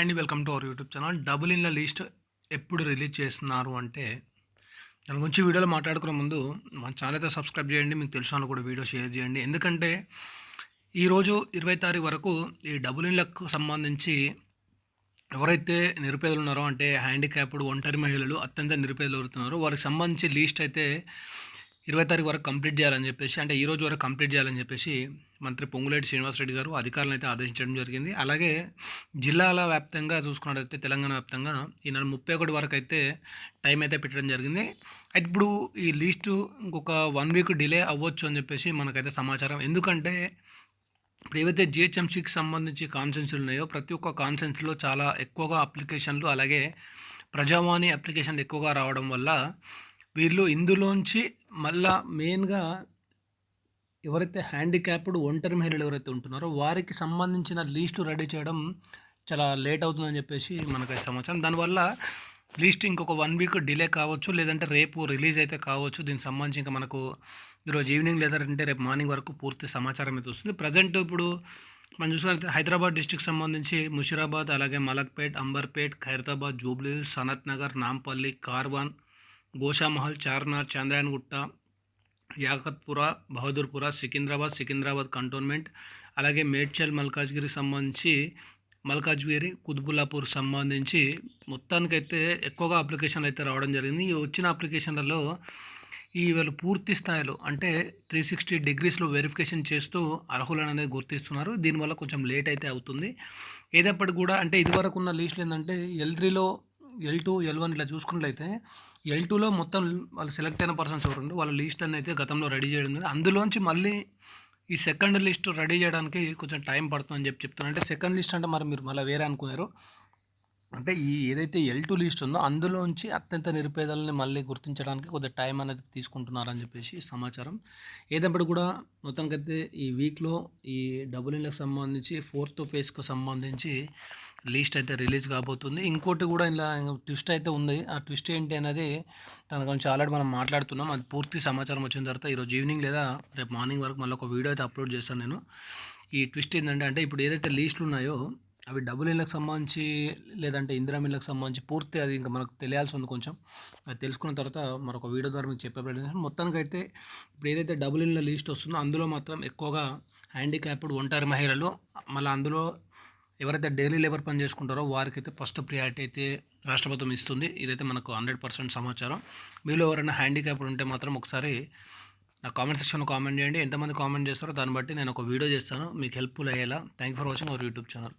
And welcome to our YouTube channel. Double ఇన్ల list ఎప్పుడు release చేస్తున్నారు అంటే దాని గురించి వీడియోలో మాట్లాడుకునే ముందు మన ఛానల్ అయితే సబ్స్క్రైబ్ చేయండి మీకు తెలిసిన వాళ్ళు కూడా వీడియో షేర్ చేయండి. ఎందుకంటే ఈరోజు ఇరవై తారీఖు వరకు ఈ డబుల్ ఇన్లకు సంబంధించి ఎవరైతే నిరుపేదలు ఉన్నారో అంటే హ్యాండిక్యాప్డ్ ఒంటరి మహిళలు అత్యంత నిరుపేదలు అవుతున్నారో వారికి సంబంధించి లిస్ట్ అయితే ఇరవై తారీఖు వరకు కంప్లీట్ చేయాలని చెప్పేసి అంటే ఈ రోజు వరకు కంప్లీట్ చేయాలని చెప్పేసి మంత్రి పొంగులేటి శ్రీనివాసరెడ్డి గారు అధికారులను అయితే ఆదేశించడం జరిగింది. అలాగే జిల్లాల వ్యాప్తంగా చూసుకున్నట్టయితే తెలంగాణ వ్యాప్తంగా ఈ నెల ముప్పై ఒకటి వరకు అయితే టైం అయితే పెట్టడం జరిగింది. అయితే ఇప్పుడు ఈ లిస్టు ఇంకొక వన్ వీక్ డిలే అవ్వచ్చు అని చెప్పేసి మనకైతే సమాచారం. ఎందుకంటే ఇప్పుడు ఏవైతే జిహెచ్ఎంసీకి సంబంధించి కాన్సెన్స్లు ఉన్నాయో ప్రతి ఒక్క కాన్సెన్స్లో చాలా ఎక్కువగా అప్లికేషన్లు అలాగే ప్రజావాణి అప్లికేషన్లు ఎక్కువగా రావడం వల్ల వీళ్ళు ఇందులోంచి మళ్ళా మెయిన్గా ఎవరైతే హ్యాండిక్యాప్డ్ ఒంటరి మహిళలు ఎవరైతే ఉంటున్నారో వారికి సంబంధించిన లీస్టు రెడీ చేయడం చాలా లేట్ అవుతుందని చెప్పేసి మనకు సమాచారం. దానివల్ల లీస్ట్ ఇంకొక వన్ వీక్ డిలే కావచ్చు లేదంటే రేపు రిలీజ్ అయితే కావచ్చు. దీనికి సంబంధించి ఇంకా మనకు ఈరోజు ఈవినింగ్ లేదంటే రేపు మార్నింగ్ వరకు పూర్తి సమాచారం అయితే వస్తుంది. ప్రజెంట్ ఇప్పుడు మనం చూసుకుంటే హైదరాబాద్ డిస్టిక్ సంబంధించి ముషిరాబాద్ అలాగే మలక్పేట్ అంబర్పేట్ ఖైరతాబాద్ జూబ్లీ సనత్ నగర్ నాంపల్లి కార్వాన్ గోషామహల్ చార్మినార్ చంద్రాయణగుట్ట యాకత్పుర బహదూర్పుర సికింద్రాబాద్ సికింద్రాబాద్ కంటోన్మెంట్ అలాగే మేడ్చల్ మల్కాజ్గిరి సంబంధించి మల్కాజ్గిరి కుతుబుల్లాపూర్ సంబంధించి మొత్తానికైతే ఎక్కువగా అప్లికేషన్లు అయితే రావడం జరిగింది. ఈ వచ్చిన అప్లికేషన్లలో ఈ వీళ్ళు పూర్తి స్థాయిలో అంటే త్రీ సిక్స్టీ డిగ్రీస్లో వెరిఫికేషన్ చేస్తూ అర్హులను అనేది గుర్తిస్తున్నారు. దీనివల్ల కొంచెం లేట్ అయితే అవుతుంది. ఏదప్పటికి కూడా అంటే ఇదివరకు ఉన్న లీస్ట్లు ఏంటంటే ఎల్ త్రీలో ఎల్ టూ ఎల్ వన్ ఇట్లా చూసుకున్నట్లయితే ఎల్ టూలో మొత్తం వాళ్ళు సెలెక్ట్ అయిన పర్సన్స్ ఎవరు వాళ్ళ లిస్ట్ అని అయితే గతంలో రెడీ చేయడం జరిగింది. అందులోంచి మళ్ళీ ఈ సెకండ్ లిస్ట్ రెడీ చేయడానికి కొంచెం టైం పడుతుందని చెప్పి చెప్తున్నారు. అంటే సెకండ్ లిస్ట్ అంటే మరి మీరు మళ్ళీ వేరే అనుకున్నారు. అంటే ఈ ఏదైతే ఎల్ టూ లిస్ట్ ఉందో అందులోంచి అత్యంత నిరుపేదలని మళ్ళీ గుర్తించడానికి కొద్దిగా టైం అనేది తీసుకుంటున్నారని చెప్పేసి సమాచారం. ఏదప్పుడు కూడా మొత్తానికైతే ఈ వీక్లో ఈ డబుల్ ఇన్లకు సంబంధించి ఫోర్త్ ఫేజ్కి సంబంధించి లిస్ట్ అయితే రిలీజ్ కాబోతుంది. ఇంకోటి కూడా ఇలా ట్విస్ట్ అయితే ఉంది. ఆ ట్విస్ట్ ఏంటి అనేది దాని గురించి ఆల్రెడీ మనం మాట్లాడుతున్నాం. అది పూర్తి సమాచారం వచ్చిన తర్వాత ఈరోజు ఈవినింగ్ లేదా రేపు మార్నింగ్ వరకు మళ్ళీ ఒక వీడియో అయితే అప్లోడ్ చేస్తాను నేను. ఈ ట్విస్ట్ ఏంటంటే అంటే ఇప్పుడు ఏదైతే లిస్టులు ఉన్నాయో అవి డబుల్ ఇళ్ళకి సంబంధించి లేదంటే ఇందిరా ఇళ్ళకి సంబంధించి పూర్తి అది ఇంకా మనకు తెలియాల్సి ఉంది కొంచెం. అది తెలుసుకున్న తర్వాత మరొక వీడియో ద్వారా మీకు చెప్పే ప్రయత్నం మొత్తానికైతే ఇప్పుడు ఏదైతే డబుల్ ఇళ్ళ లిస్ట్ వస్తుందో అందులో మాత్రం ఎక్కువగా హ్యాండిక్యాప్డ్ ఒంటరి మహిళలు మళ్ళీ అందులో ఎవరైతే డైలీ లేబర్ పని చేసుకుంటారో వారికైతే ఫస్ట్ ప్రియారిటీ అయితే రాష్ట్ర ప్రభుత్వం ఇస్తుంది. ఇదైతే మనకు హండ్రెడ్ పర్సెంట్ సమాచారం. మీలో ఎవరైనా హ్యాండిక్యాప్డ్ ఉంటే మాత్రం ఒకసారి నా కామెంట్ సెక్షన్లో కామెంట్ చేయండి. ఎంతమంది కామెంట్ చేస్తారో దాన్ని బట్టి నేను ఒక వీడియో చేస్తాను. మీకు హెల్ప్ఫుల్ అయ్యేలా. Thank for watching our YouTube channel